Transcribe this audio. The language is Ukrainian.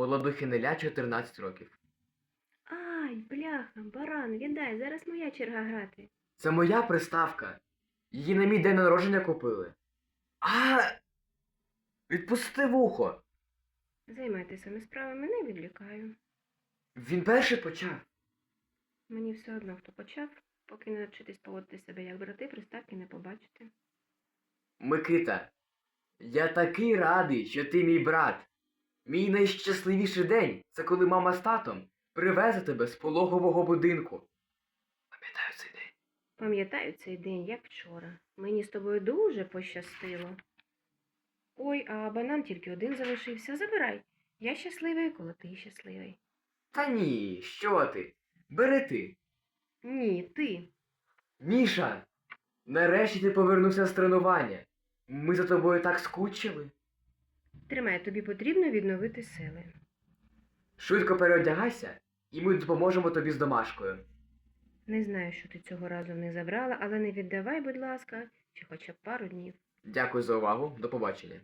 Голодухинеля 14 років. Ай, бляха, баран, віддай, зараз моя черга грати. Це моя приставка. Її на мій день народження купили. А! Відпусти вухо. Займайтеся своїми справами, не відлікаю. Він перший почав. Мені все одно, хто почав, поки не навчитись поводити себе як брати, приставки не побачите. Микита, я такий радий, що ти мій брат. Мій найщасливіший день це коли мама з татом привезе тебе з пологового будинку. Пам'ятаю цей день. Пам'ятаю цей день, як вчора. Мені з тобою дуже пощастило. Ой, а банан тільки один залишився. Забирай. Я щасливий, коли ти щасливий. Та ні, що ти? Бери ти. Ні, ти. Міша, нарешті ти повернувся з тренування. Ми за тобою так скучили. Тримай, тобі потрібно відновити сили. Швидко переодягайся, і ми допоможемо тобі з домашкою. Не знаю, що ти цього разу не забрала, але не віддавай, будь ласка, чи хоча б пару днів. Дякую за увагу, до побачення.